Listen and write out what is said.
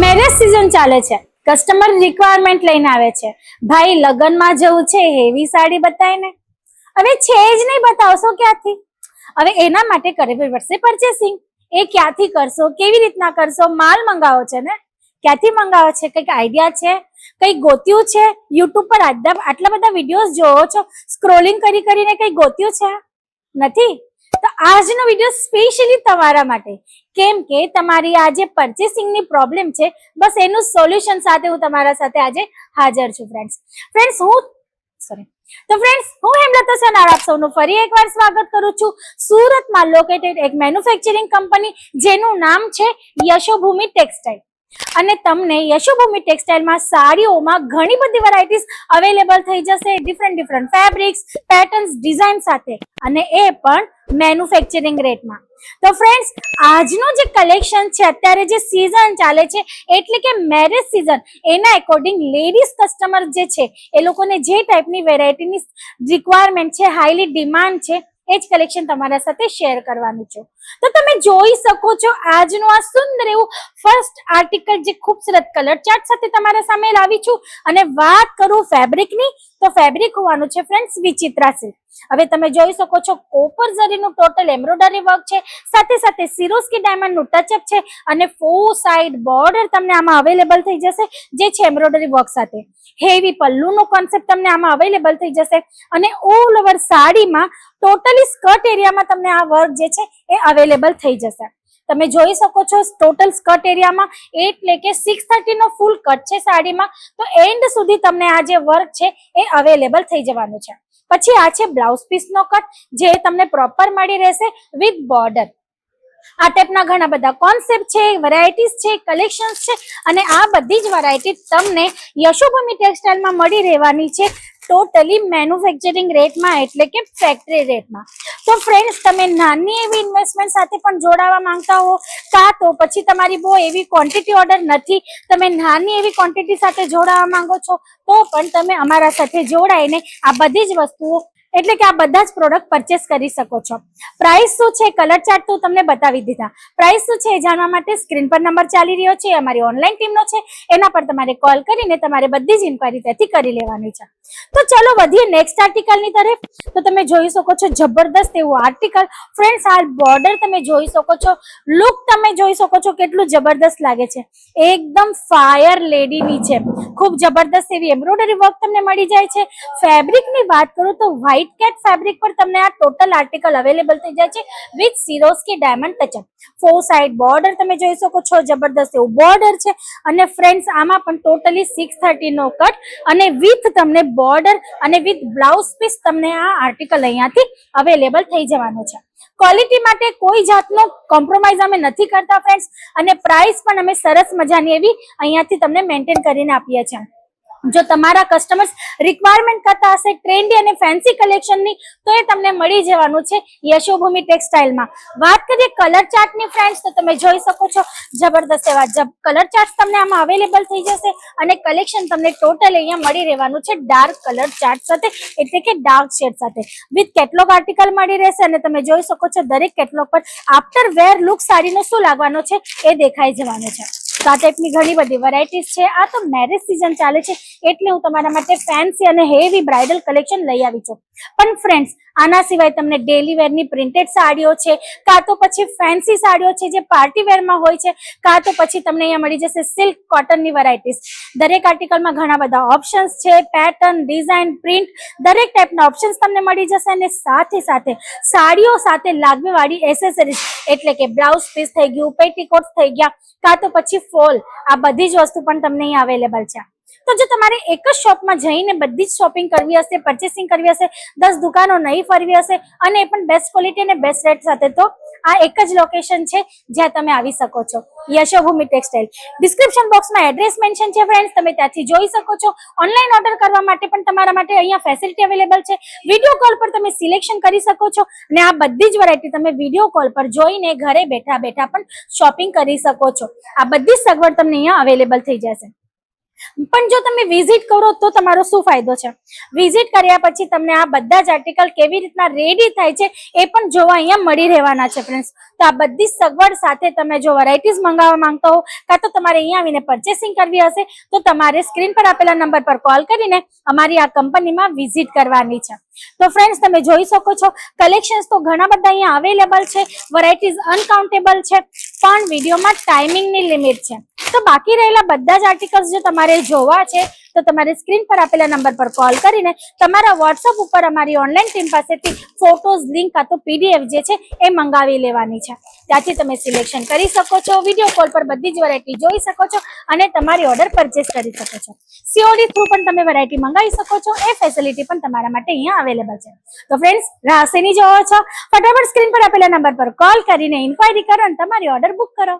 Marriage season ચાલે છે. Customer requirement લઈને આવે છે. ભાઈ, લગ્નમાં જવું છે, હેવી સાડી બતાય ને હવે છે જ નહીં, બતાવશો ક્યાંથી? હવે એના માટે કરવી પડશે પરચેસિંગ એ ક્યાંથી કરશો, કેવી રીતના કરશો, માલ મંગાવો છે ને? ક્યાંથી મંગાવો છે, કંઈક આઈડિયા છે? કંઈક ગોત્યું છે? યુટ્યુબ પર આટલા બધા વિડીયોઝ જોવો છો? સ્ક્રોલિંગ કરી કરીને કંઈક ગોત્યું છે? નથી? આજનો વીડિયો સ્પેશિયલી તમારા માટે. કેમ કે તમારી આ જે પર્ચેસિંગની પ્રોબ્લેમ છે, બસ એનું સોલ્યુશન સાથે હું તમારા સાથે આજે હાજર છું ફ્રેન્ડ્સ ફ્રેન્ડ્સ હું સોરી તો ફ્રેન્ડ્સ હું હેમલતા સનાર આપ સૌનું ફરી એકવાર સ્વાગત કરું છું. સુરતમાં લોકેટેડ એક મેન્યુફેક્ચરિંગ કંપની જેનું નામ છે યશોભૂમિ ટેક્સટાઇલ અને તમને યશોભૂમિ ટેક્સટાઇલમાં સાડીઓમાં ઘણી બધી વેરાયટીઝ અવેલેબલ થઈ જશે. Different different fabrics patterns design સાથે. અને એ પણ મેન્યુફેક્ચરિંગ રેટમાં તો ફ્રેન્ડ્સ આજનું જે કલેક્શન છે, અત્યારે જે સિઝન ચાલે છે, એટલે કે મેરેજ સિઝન એના એકોર્ડિંગ લેડીઝ કસ્ટમર જે છે, એ લોકોને જે ટાઈપની વેરાયટીની રિક્વાયરમેન્ટ છે હાઈલી ડિમાન્ડ છે એ જ કલેક્શન તમારા સાથે શેર કરવાનું છું. તો તમે જોઈ શકો છો આજનું આ સુંદર એવું ફર્સ્ટ આર્ટિકલ જે ખૂબસૂરત કલર ચાર્ટ સાથે તમારા સામે લાવી છું. અને વાત કરું ફેબ્રિકની તો ફેબ્રિક હોવાનું છે ફ્રેન્ડ્સ વિચિત્રા સિલ્ક હવે તમે જોઈ શકો છો કોપર ઝરીનું ટોટલ એમ્બ્રોડરી વર્ક છે, સાથે સાથે સિરોસ્કી ડાયમંડનું ટચઅપ છે અને ફોર સાઇડ બોર્ડર તમને આમાં અવેલેબલ થઈ જશે, જે છે એમ્બ્રોડરી વર્ક સાથે. હેવી પલ્લુનો કોન્સેપ્ટ તમને આમાં અવેલેબલ થઈ જશે અને ઓલ ઓવર સાડીમાં ટોટલી સ્કર્ટ એરિયામાં તમને આ વર્ક જે છે એ અવેલેબલ થઈ જશે. તમે જોઈ શકો છો ટોટલ સ્કર્ટ એરિયામાં એટલે કે સિક્સ નો ફૂલ કટ છે સાડીમાં, તો એન્ડ સુધી તમને આ જે વર્ક છે એ અવેલેબલ થઈ જવાનું છે. પછી આ છે બ્લાઉઝ પીસનો કટ, જે તમને પ્રોપર મળી રહેશે વિથ બોર્ડર આ ટાઈપના ઘણા બધા કોન્સેપ્ટ છે વેરાયટીઝ છે કલેક્શન્સ છે, અને આ બધી જ વેરાયટી તમને યશોભૂમિ ટેક્સટાઇલમાં મળી રહેવાની છે. ટોટલી મેન્યુફેક્ચરિંગ રેટમાં એટલે કે ફેક્ટરી રેટમાં તો ફ્રેન્ડ્સ તમે નાની એવી ઇન્વેસ્ટમેન્ટ સાથે પણ જોડાવા માંગતા હો, કાં તો પછી તમારી બહુ એવી ક્વોન્ટિટી ઓર્ડર નથી, તમે નાની એવી ક્વોન્ટિટી સાથે જોડાવા માંગો છો, તો પણ તમે અમારા સાથે જોડાઈને આ બધી જ વસ્તુઓ એટલે કે આ બધા જ પ્રોડક્ટ પરચેસ કરી શકો છો. પ્રાઇસ શું છે? કલર ચાર્ટ તો તમને બતાવી દીધા. પ્રાઇસ શું છે એ જાણવા માટે સ્ક્રીન પર નંબર ચાલી રહ્યો છે અમારી ઓનલાઈન ટીમનો છે, એના પર તમારે કોલ કરીને તમારે બધી જ ઇન્ક્વાયરી ત્યાંથી કરી લેવાની છે. તો ચલો વધીએ નેક્સ્ટ આર્ટિકલની તરફ. તો તમે જોઈ શકો છો જબરદસ્ત એવું આર્ટિકલ ફ્રેન્ડ્સ આ બોર્ડર તમે જોઈ શકો છો. લુક તમે જોઈ શકો છો કેટલું જબરદસ્ત લાગે છે. એકદમ ફાયર લેડીની છે ખૂબ જબરદસ્ત એવી એમ્બ્રોઇડરી વર્ક તમને મળી જાય છે. ફેબ્રિકની વાત કરું તો વ્હાઇટ કેટ ફેબ્રિક પર તમને આ ટોટલ આર્ટિકલ અવેલેબલ થઈ જાય છે with Swarovski diamond touch up four side border તમે જોઈ શકો છો, જબરદસ્ત એવું બોર્ડર છે અને ફ્રેન્ડ્સ આમાં પણ ટોટલી સિક્સ નો કટ અને વિથ તમને બોર્ડર અને વિથ બ્લાઉઝ પીસ તમને આ આર્ટિકલ અહીંયાથી અવેલેબલ થઈ જવાનું છે. ક્વોલિટી માટે કોઈ જાતનો કોમ્પ્રોમાઇઝ અમે નથી કરતા ફ્રેન્ડ્સ અને પ્રાઇસ પણ અમે સરસ મજાની એવી અહીંયાથી તમને મેન્ટેન કરીને આપીએ છીએ. જો તમારા કસ્ટમર્સ રિક્વાયરમેન્ટ કરતા હશે ટ્રેન્ડી અને ફેન્સી કલેક્શનની તો એ તમને મળી જવાનું છે યશોભૂમિ ટેક્સટાઇલમાં વાત કરીએ કલર ચાર્ટની ફ્રેન્ડ્સ તો તમે જોઈ શકો છો, જબરદસ્ત એવા કલર ચાર્ટ તમને આમાં અવેલેબલ થઈ જશે અને કલેક્શન તમને ટોટલ અહીંયા મળી રહેવાનું છે ડાર્ક કલર ચાર્ટ સાથે, એટલે કે ડાર્ક શેડ સાથે. વિથ કેટલોગ આર્ટિકલ મળી રહેશે અને તમે જોઈ શકો છો દરેક કેટલોગ પર આફ્ટર વેર લુક સાડીનો શું લાગવાનો છે એ દેખાઈ જવાનું છે. તો આ ટાઈપની ઘણી બધી વેરાયટીઝ છે. આ તો મેરેજ સિઝન ચાલે છે એટલે હું તમારા માટે ફેન્સી અને હેવી બ્રાઇડલ કલેક્શન લઈ આવી છું. પણ ફ્રેન્ડ્સ આના સિવાય તમને ડેલી વેરની પ્રિન્ટેડ સાડીઓ છે, કાં તો પછી ફેન્સી સાડીઓ છે જે પાર્ટી વેરમાં હોય છે, કાં તો પછી તમને અહીંયા મળી જશે સિલ્ક કોટનની વેરાયટીઝ દરેક આર્ટિકલમાં ઘણા બધા ઓપ્શન્સ છે પેટર્ન ડિઝાઇન પ્રિન્ટ દરેક ટાઈપના ઓપ્શન્સ તમને મળી જશે અને સાથે સાથે સાડીઓ સાથે લાગવીવાળી એસેસરીઝ એટલે કે બ્લાઉઝ પીસ થઈ ગયું પેટીકોટ થઈ ગયા, કાં તો પછી ફોલ આ બધી જ વસ્તુ પણ તમને અહીં અવેલેબલ છે. તો જો તમારે એક જ શોપમાં જઈને બધી જ શોપિંગ કરવી હશે પરચેસિંગ કરવી હશે, દસ દુકાનો નહીં ફરવી હશે અને એ પણ બેસ્ટ ક્વોલિટી અને બેસ્ટ રેટ સાથે, તો આ એક જ લોકેશન છે જ્યાં તમે આવી શકો છો. યશોભૂમિ ટેક્સટાઇલ ડિસ્ક્રિપ્શન બોક્સમાં એડ્રેસ મેન્શન છે ફ્રેન્ડ્સ તમે ત્યાંથી જોઈ શકો છો. ઓનલાઈન ઓર્ડર કરવા માટે પણ તમારા માટે અહીંયા ફેસિલિટી અવેલેબલ છે. વીડિયો કોલ પર તમે સિલેક્શન કરી શકો છો અને આ બધી જ વેરાયટી તમે વીડિયો કોલ પર જોઈને ઘરે બેઠા બેઠા પણ શોપિંગ કરી શકો છો. આ બધી જ સગવડ તમને અહીંયા અવેલેબલ થઈ જશે. પણ જો તમે વિઝિટ કરો તો તમારો શું ફાયદો છે? વિઝિટ કર્યા પછી તમને આ બધા જ આર્ટિકલ કેવી રીતના રેડી થાય છે એ પણ જોવા અહીંયા મળી રહેવાના છે ફ્રેન્ડ્સ તો આ બધી સગવડ સાથે તમે જો વેરાયટીઝ મંગાવવા માંગતા હો, કાં તો તમારે અહીંયા આવીને પરચેસિંગ કરવી હશે, તો તમારે સ્ક્રીન પર આપેલા નંબર પર કોલ કરીને અમારી આ કંપનીમાં વિઝિટ કરવાની છે. તો ફ્રેન્ડ્સ તમે જોઈ શકો છો કલેક્શન્સ તો ઘણા બધા અહીંયા અવેલેબલ છે વેરાયટીઝ અનકાઉન્ટેબલ છે પણ વિડીયોમાં ટાઈમિંગની લિમિટ છે. તો બાકી રહેલા બધા જ આર્ટિકલ્સ જો તમારે જોવા છે તો તમારે સ્ક્રીન પર આપેલા નંબર પર કોલ કરીને તમારા વોટ્સઅપ ઉપર અમારી ઓનલાઈન ટીમ પાસેથી ફોટોઝ લિંક કાં તો પીડીએફ જે છે એ મંગાવી લેવાની છે. ત્યાંથી તમે સિલેક્શન કરી શકો છો વીડિયો કોલ પર બધી જ વેરાયટી જોઈ શકો છો અને તમારી ઓર્ડર પરચેસ કરી શકો છો. સીઓડી થ્રુ પણ તમે વેરાયટી મંગાવી શકો છો, એ ફેસિલિટી પણ તમારા માટે અહીંયા અવેલેબલ છે. તો ફ્રેન્ડ્સ રાહ શેની જોવો છો. ફટાફટ સ્ક્રીન પર આપેલા નંબર પર કોલ કરીને ઇન્ક્વાયરી કરો અને તમારી ઓર્ડર બુક કરો.